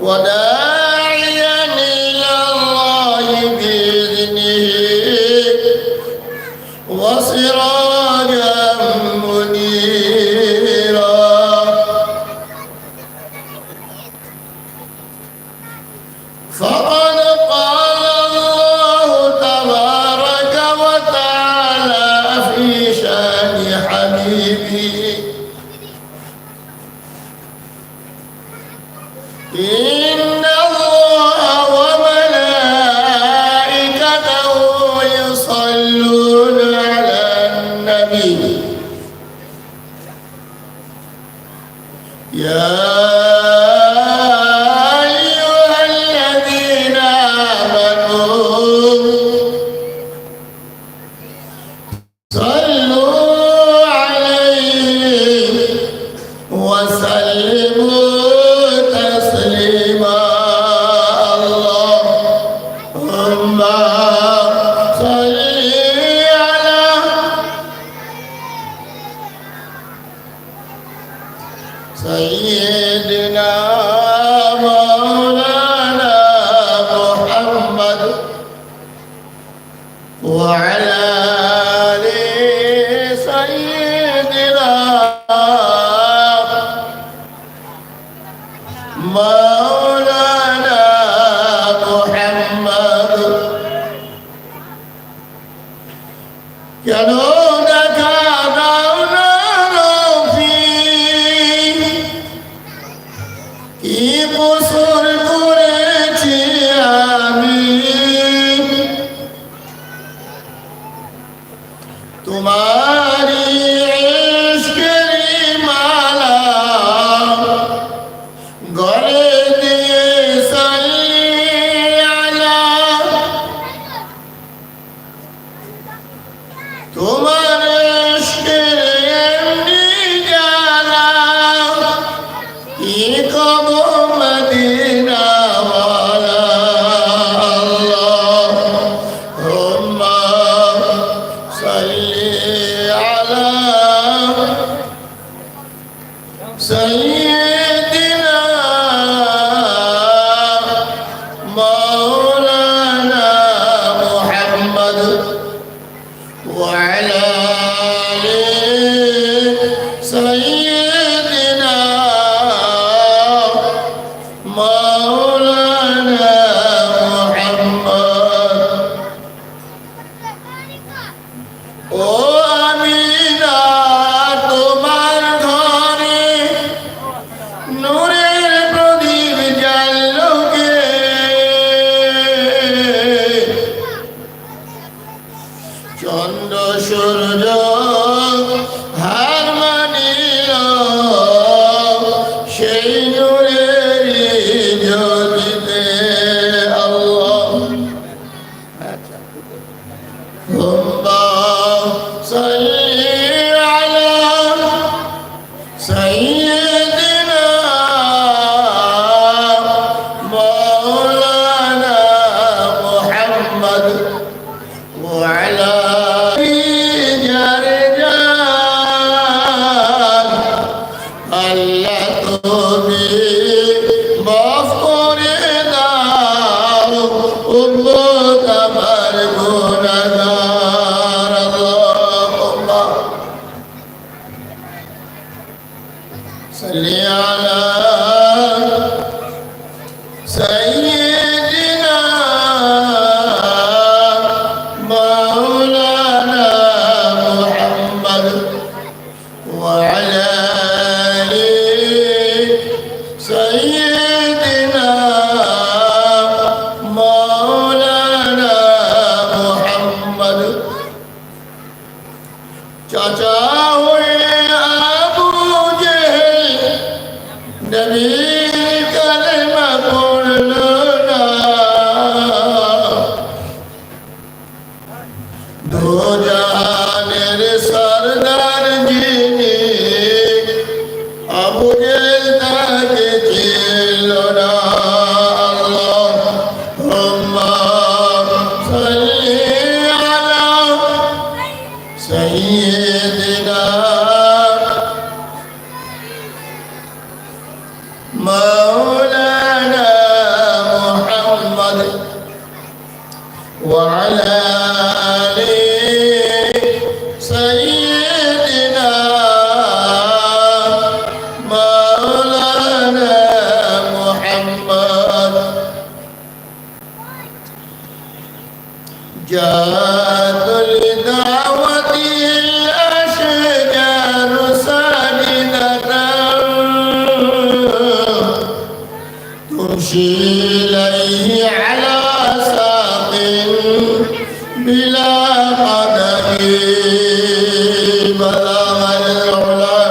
وداعيا جاءت لدعوته الأشجار ساجدة. تمشي إليه على ساق بلا قدم بلغ العلا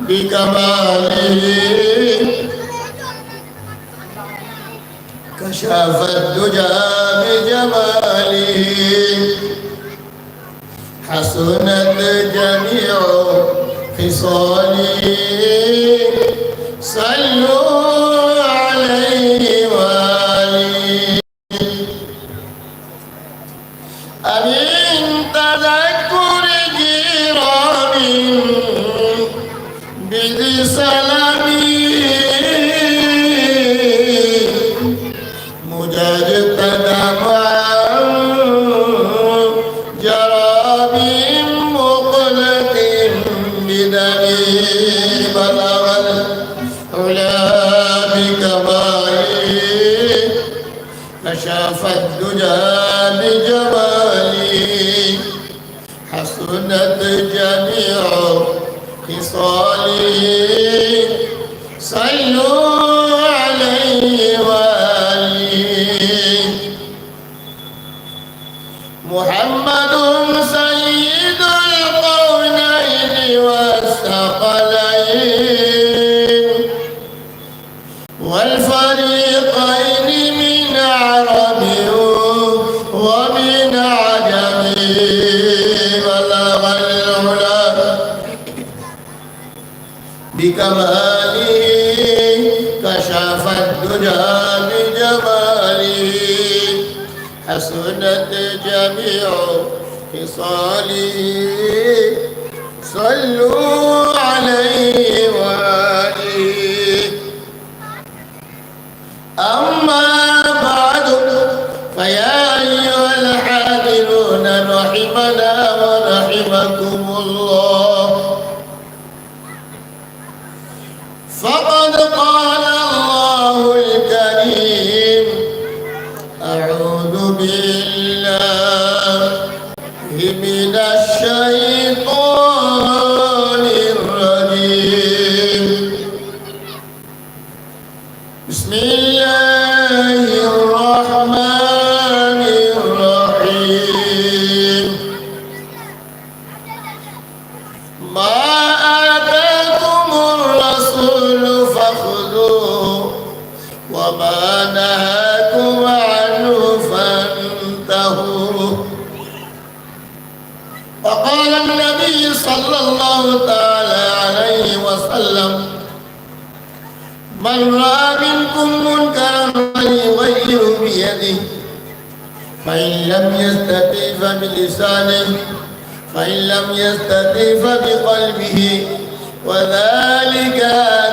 بكماله. كشفت حسنت جميع خصاله محمد سيد القونين حسنت جميع خصاله صلوا عليه وآله. أما بعد فيا أيها الحاضرون رحمنا ورحمكم. فانتهوا وقال النبي صلى الله تعالى عليه وسلم من رأى منكم منكرا فليغير بيده فإن لم يستطع فبلسانه فإن لم يستطع فبقلبه وذلك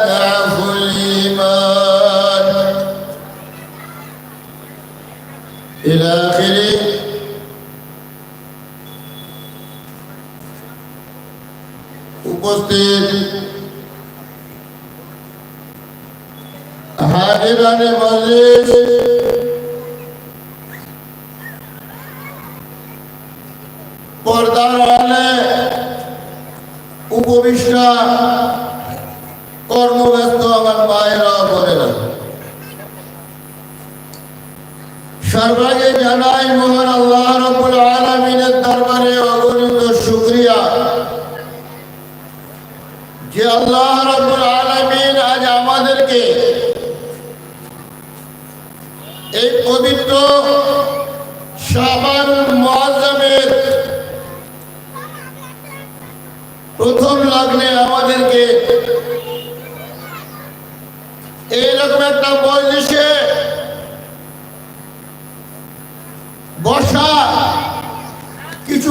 ضعف الإيمان. إلى آخره. উপস্থিত। হাজিরানে মজলিস পর্দার আলে উপবিষ্ট কর্মব্যস্ত আমার মায়েরা বোনেরা। সর্বাগে জানাই মহান আল্লাহ রব্বুল আলামিনের দরবারে অগণিত শুকরিয়া। যে আল্লাহ রব্বুল আলামিন আজ আমাদেরকে এই পবিত্র শাবান মুআজ্জমের প্রথম লগ্নে আমাদেরকে এইরকম একটা মজলিসে বসা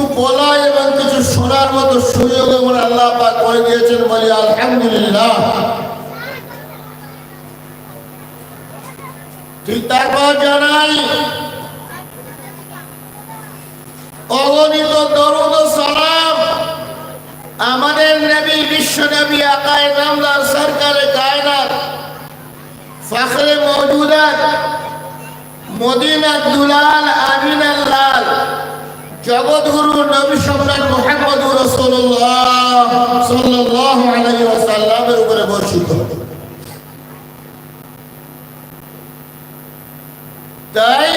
কিছু বলা এবং কিছু শোনার মতো সুযোগ আমার আল্লাহ পাক করে দিয়েছেন বলি আলহামদুলিল্লাহ। ঠিক তারপর জানাই, অগণিত সালাম আমাদের নবী, বিশ্ব নবী, আকায় নামদার, সরকারে কায়নাত, ফখরে মৌজুদাত মদিনা দুলাল, আমিনাল লাল। জগৎগুরু নবী সম্রাট মোহাম্মদ রসুল্লাহ সাল্লাল্লাহু আলাইহি ওয়াসাল্লামের উপরে বর্ষিত তাই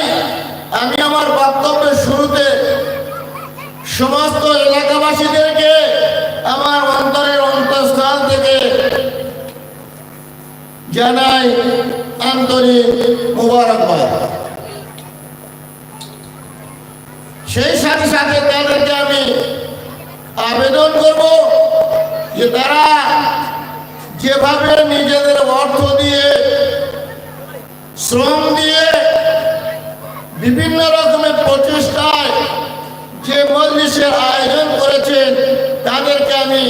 আমি আমার বক্তব্যের শুরুতে সমস্ত এলাকাবাসীদেরকে আমার অন্তরের অন্তঃস্থল থেকে জানাই আন্তরিক মুবারকবাদ। সেই সাথে সাথে তাদেরকে আমি আবেদন করব যে তারা যেভাবে নিজেদের অর্থ দিয়ে, শ্রম দিয়ে বিভিন্ন রকমের প্রচেষ্টায় যে মজলিসের আয়োজন করেছেন, তাদেরকে আমি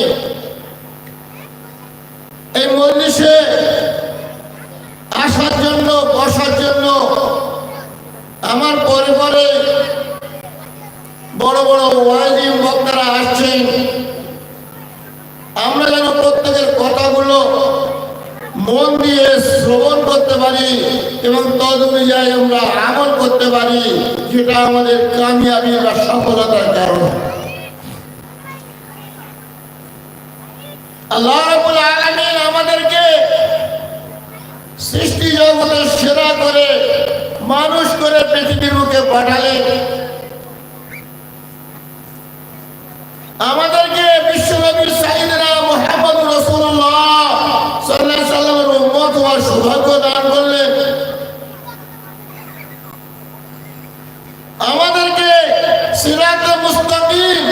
এই মজলিসে আসার জন্য, বসার জন্য আমার পরিবারে বড় বড় ওয়াজিম বক্তারা আসছেন। আমরা যেন প্রত্যেকের কথাগুলো মন দিয়ে শ্রবণ করতে পারি এবং তদ অনুযায়ী আমরা আমল করতে পারি, যেটা আমাদের কামিয়াবি বা সফলতার কারণ। আমাদেরকে সৃষ্টি জগতের সেরা করে মানুষ করে পৃথিবীর মুখে পাঠালেন। আমাদেরকে বিশ্বনবীর সাইয়েদনা মুহাম্মদ রাসূলুল্লাহ সাল্লাল্লাহু আলাইহি সাল্লামের উম্মত হওয়ার সৌভাগ্য দান করলেন। আমাদেরকে সিরাতে মুস্তাকিম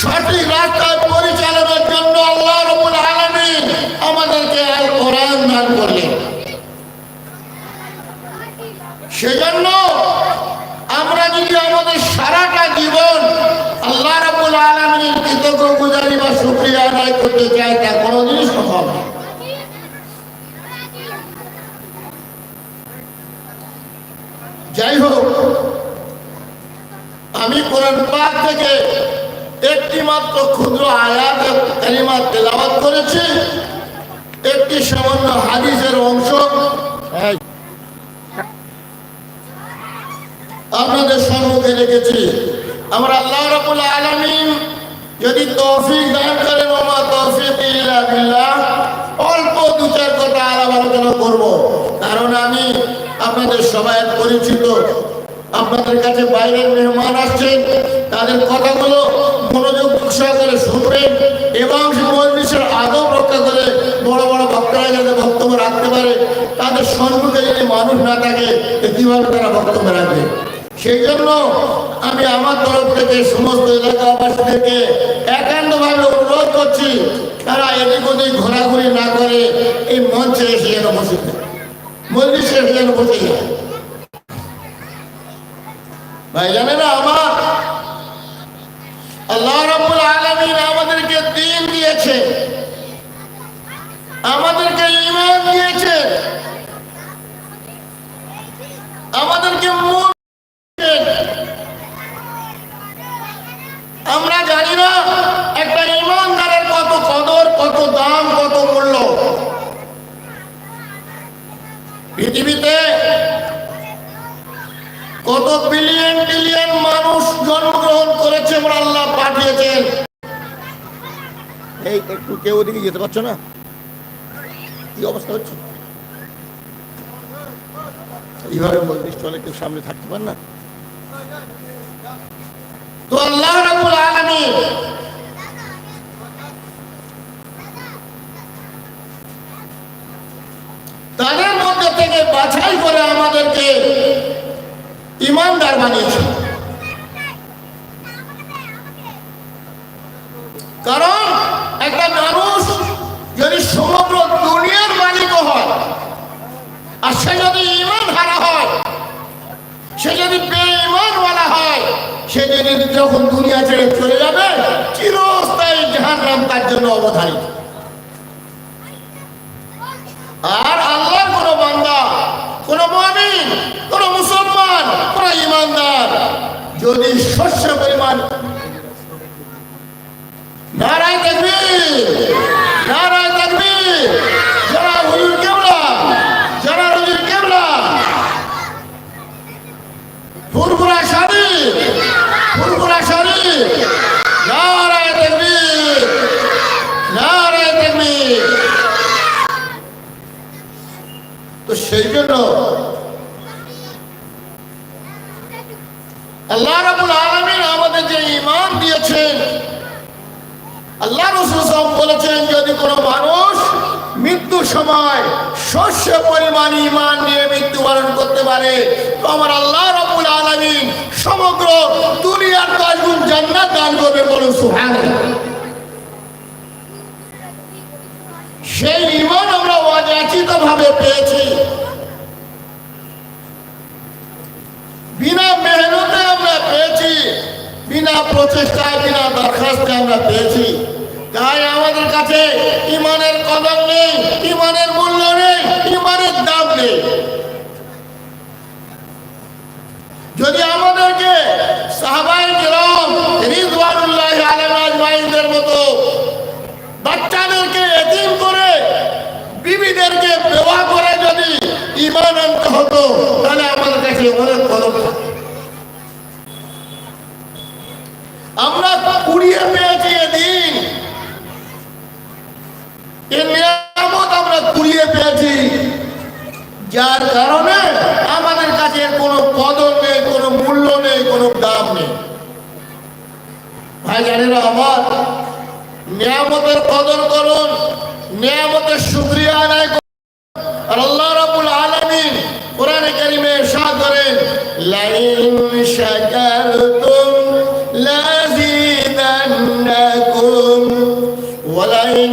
সঠিক রাস্তায় পরিচালনার জন্য আল্লাহ রাব্বুল আলামিন আমাদেরকে আল কোরআন দান করলেন সেজন্য আমরা যদি আমাদের সারাটা জীবন আল্লাহ রাব্বুল আলামিনের বা শুকরিয়া আদায় করতে চাই, তা কোনোদিনই সম্ভব না। যাই হোক, আমি কোরআন পাক থেকে একটি মাত্র ক্ষুদ্র আয়াত, কালিমা তেলাওয়াত করেছি। একটি সামান্য হাদিসের অংশ। আপনাদের সম্মুখে রেখেছি। আমরা আল্লাহ রাব্বুল আলামিন যদি তৌফিক দান করেন, ওমা তৌফিক ইল্লা বিল্লাহ। অল্প দু চার কথা আলাপ আলোচনা করব। কারণ আমি আপনাদের সবাই পরিচিত। আপনাদের কাছে বাইরের মেহমান আসছেন, তাদের কথাগুলো মনোযোগ সহকারে শুনবেন এবং মজলিসের আদব রক্ষা করে বড় বড় বক্তারা যাতে বক্তব্য রাখতে পারে, তাদের সম্মুখে যদি মানুষ না থাকে কীভাবে তারা বক্তব্য রাখবে? সেই জন্য আমি আমার তরফ থেকে সমস্ত এলাকাবাসীদেরকে একান্তভাবে অনুরোধ করছি, তারা এদিক ওদিক ঘোরাঘুরি না করে এই মঞ্চে এসে যেন বসে মজলিসে এসে যেন বসে ভাই জানে না আমার, আল্লাহ রাব্বুল আলামিন আমাদেরকে দিন দিয়েছে আমাদেরকে ঈমান দিয়েছে আমাদেরকে মূল আমরা জানি না একটা ইমানদারের কত কদর কত দাম কত মূল্য পৃথিবীতে কত বিলিয়ন বিলিয়ন মানুষ জন্মগ্রহণ করেছে আমরা আল্লাহ পাঠিয়েছেন একটু কেউ ওদিকে যেতে পারছ না? কি অবস্থা হচ্ছে? এইভাবে মজলিস চলে কেউ সামনে থাকতে পার না? তাদের মধ্যে থেকে বাছাই করে আমাদেরকে ইমানদার বানিয়েছে। কারণ সে যদি ইমান হারা হয়, সে যদি বেঈমানওয়ালা হয়, সে যদি যখন দুনিয়া ছেড়ে চলে যাবে, চিরস্থায়ী জাহান্নাম তার জন্য অবধারিত। আর আল্লাহর কোন বান্দা, কোন মুমিন, কোন মুসলমান, কোন ইমানদার যদি শস্য পরিমাণ নারায় তাকবীর নারায় তাকবীর যারা হুজুর কেবলা যারা হুজুর কেবলা ফুরফুরা শরীফ ফুরফুরা শরীফ নারায় তাকবীর নারায় তাকবীর তো সেই জন্য আল্লাহ রাবুল আলমিন আমাদের যে ইমান দিয়েছেন আল্লাহ রসুল সাহেব বলেছেন যদি কোনো মানুষ মৃত্যুর সময় শস্য পরিমাণ ইমান নিয়ে মৃত্যুবরণ করতে পারে। তো আমার আল্লাহ রাবুল আলমিন সমগ্র দুনিয়ার দশ গুণ জান্নাত দান করবে বলুন সুহান সেই ইমান আমরা অযাচিত ভাবে পেয়েছি। বিনা মেহনতে আমরা পেয়েছি, বিনা প্রচেষ্টায়, বিনা দরখাস্তে আমরা পেয়েছি। তাই আমাদের কাছে ইমানের কদম নেই, ইমানের মূল্য নেই, ইমানের দাম নেই যদি আমাদেরকে সাহাবাই রিজওয়ানুল্লাহ মতো বাচ্চাদেরকে করে বিবিদেরকে করে যদি ইমান আনতে হতো, তাহলে আমাদের কাছে অনেক থাকতো। আমরা কুড়িয়ে পেয়েছি এদিন নিয়ামত আমরা কুড়িয়ে পেয়েছি। যার কারণে আমাদের কাছে কোনো কদর নেই, কোনো মূল্য নেই, কোনো দাম নেই। ভাই জানেরা আমার, নিয়ামতের কদর করুন, নিয়ামতের শুক্রিয়া আদায় করুন। আর আল্লাহ রাব্বুল আলামিন কোরআনে কারীমে ইরশাদ করেন, লাইন শাকারতুম লাযিদান্নাকুম ওয়া লাইন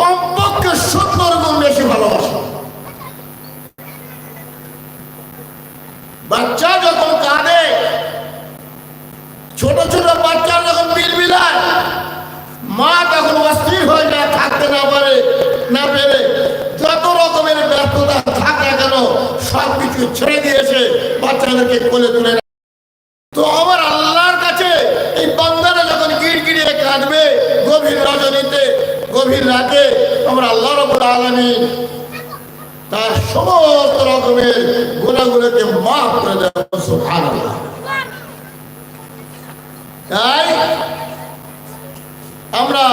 কমপক্ষে সত্তর গুণ বেশি ভালোবাসে। বাচ্চা যখন কাঁদে, ছোট ছোট বাচ্চা যখন বিলবিলায়, মা তখন অস্থির হয়ে যায়, থাকতে না পারে, না পেরে। যত রকমের ব্যর্থতা থাক না কেন সব কিছু ছেড়ে দিয়েছে, বাচ্চাদেরকে কোলে তুলে নেয়। তো আমার আল্লাহর কাছে এই বান্দারা যখন গিড়গিড়িয়ে কাঁদবে গভীর রজনীতে গভীর রাতে আমরা আল্লাহ রবুল আলমিন তার সমস্ত রকমের গুণাগুলোকে মাফ করে দেব সুবহানাল্লাহ তাই আমরা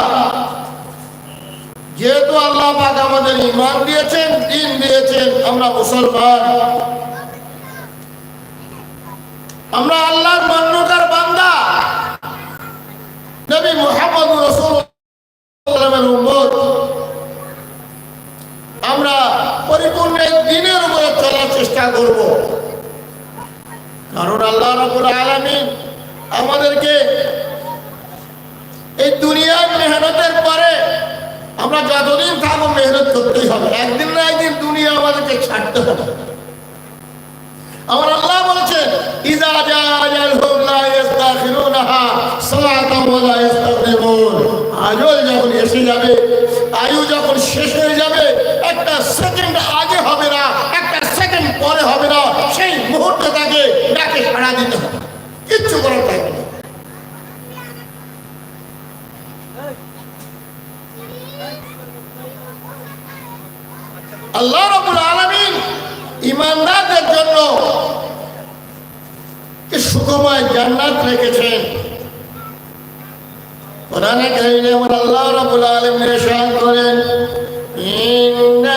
যেহেতু আল্লাহ পাক আমাদের ইমান দিয়েছেন দিন দিয়েছেন আমরা মুসলমান আমরা আল্লাহর মান্যতার বান্দা নবী মুহাম্মদ রাসূলুল্লাহের উম্মত আমরা পরিপূর্ণ দিনের উপরে চলার চেষ্টা করব। কারণ আল্লাহ রাব্বুল আলামিন আমাদেরকে এই দুনিয়ার মেহনতের পরে আমরা যতদিন থাকব মেহনত করতেই হবে। একদিন না একদিন দুনিয়া আমাদেরকে ছাড়তে হবে। আমার আল্লাহ বলেছেন ইজা আজালহুম লা ইস্তাখিরুনহা সালাতান ওয়া লা ইস্তাকদিমুন আজল যখন এসে যাবে আয়ু যখন শেষ হয়ে যাবে, একটা সেকেন্ড আগে হবে না, একটা সেকেন্ড পরে হবে না, সেই মুহূর্তে তাকে ডাকে সাড়া দিতে হবে। কিচ্ছু করার থাকবে আল্লাহ রাব্বুল আলামিন ইমানদারদের জন্য সুখময় জান্নাত রেখেছেন। কোরআনে কারিমে আমার আল্লাহ রাব্বুল আলামিন ইরশাদ করেন ইন্নাল্লাযীনা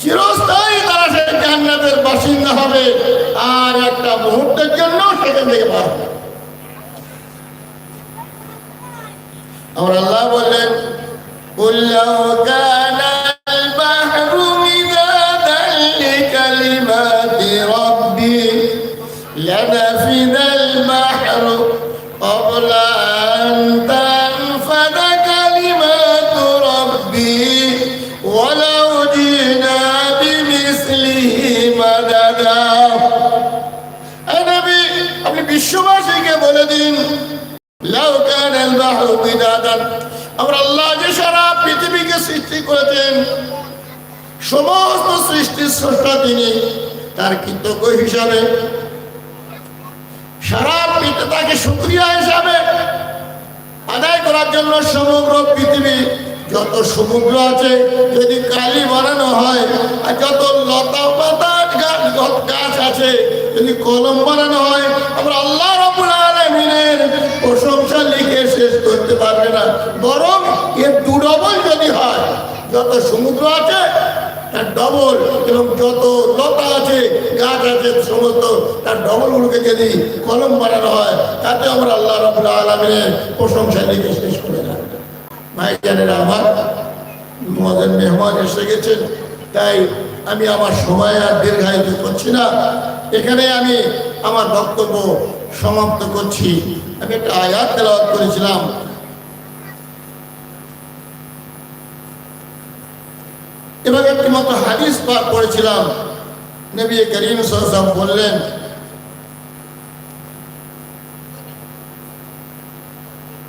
চিরস্থায়ী তারা সেই জান্নাতের বাসিন্দা হবে। আর একটা মুহূর্তের জন্য সেখান থেকে বার হবে। আমার আল্লাহ বললেন قل সৃষ্টি করেছেন। সমস্ত সৃষ্টির স্রষ্টা তিনি, তার কৃতজ্ঞ হিসাবে। সারা পৃথিবী তাকে শুক্রিয়া হিসাবে আদায় করার জন্য সমগ্র পৃথিবী যত সমুদ্র আছে, যদি কালি বানানো হয়, আর যত লতা পাতা গাছ আছে, যদি কলম বানানো হয়, আমরা আল্লাহ রবুল আলমিনের প্রশংসা লিখে শেষ করতে পারবে না। বরং এর দুডবল যদি হয় যত সমুদ্র আছে, তার ডবল এবং যত লতা আছে, গাছ আছে, সমস্ত তার ডবল গুলোকে যদি কলম বানানো হয়, তাতে আমরা আল্লাহ রবুল আলমিনের প্রশংসা লিখে শেষ করে না ভাইজানেরা, আমার মদের মেহমান এসে গেছেন, তাই আমি আমার সময় আর দীর্ঘায়িত করছি না। এখানে আমি আমার বক্তব্য সমাপ্ত করছি। আমি একটা আয়াত করেছিলাম এবং একটি মতো হাদিস পাঠ করেছিলাম নবী করিম সাল্লাল্লাহু বললেন,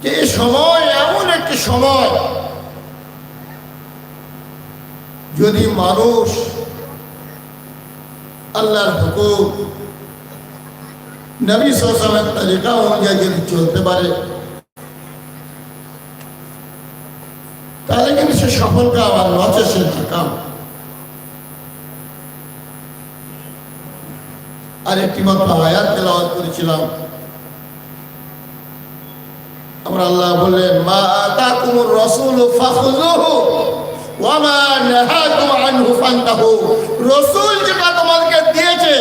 যে সময় এমন একটি সময় যদি মানুষ আল্লাহর হুকুম, নবী সালামের তালিকা অনুযায়ী যদি চলতে পারে তাহলে কিন্তু সে সফল কাম আর নচে সে নাকাম আর একটি মাত্র আয়াত তেলাওয়াত করেছিলাম। আমরা আল্লাহ বললেন, মা নাহাকুম আনহু ফান্তাহু। যেটা তোমাদেরকে দিয়েছে,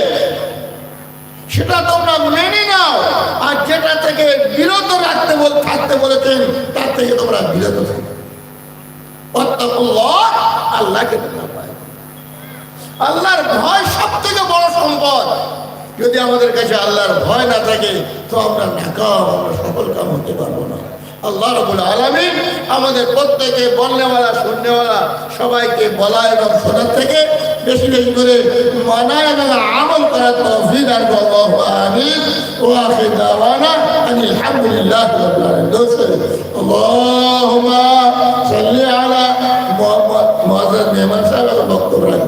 সেটা তোমরা মেনে নাও, আর যেটা থেকে বিরত রাখতে বল, থাকতে বলেছেন, তার থেকে তোমরা বিরত থাকো। আল্লাহকে পায়। আল্লাহর ভয় সব থেকে বড় সম্পদ। যদি আমাদের কাছে আল্লাহর ভয় না থাকে, তো আমরা নাকাম আমরা সফল কাম হতে পারব না। আল্লাহ রবুল আলমিন আমাদের প্রত্যেকে বলনেওয়ালা শুননেওয়ালা সবাইকে বলা এবং শোনার থেকে বেশি বেশি করে মানা এবং আমল করার তৌফিক দান করবো আমিন ও আখির দাওয়ানা আনিল হামদুলিল্লাহ রাব্বিল আলামিন দোসর اللهم صل على محمد معزز মেহমান সাহেব বক্তব্য রাখবেন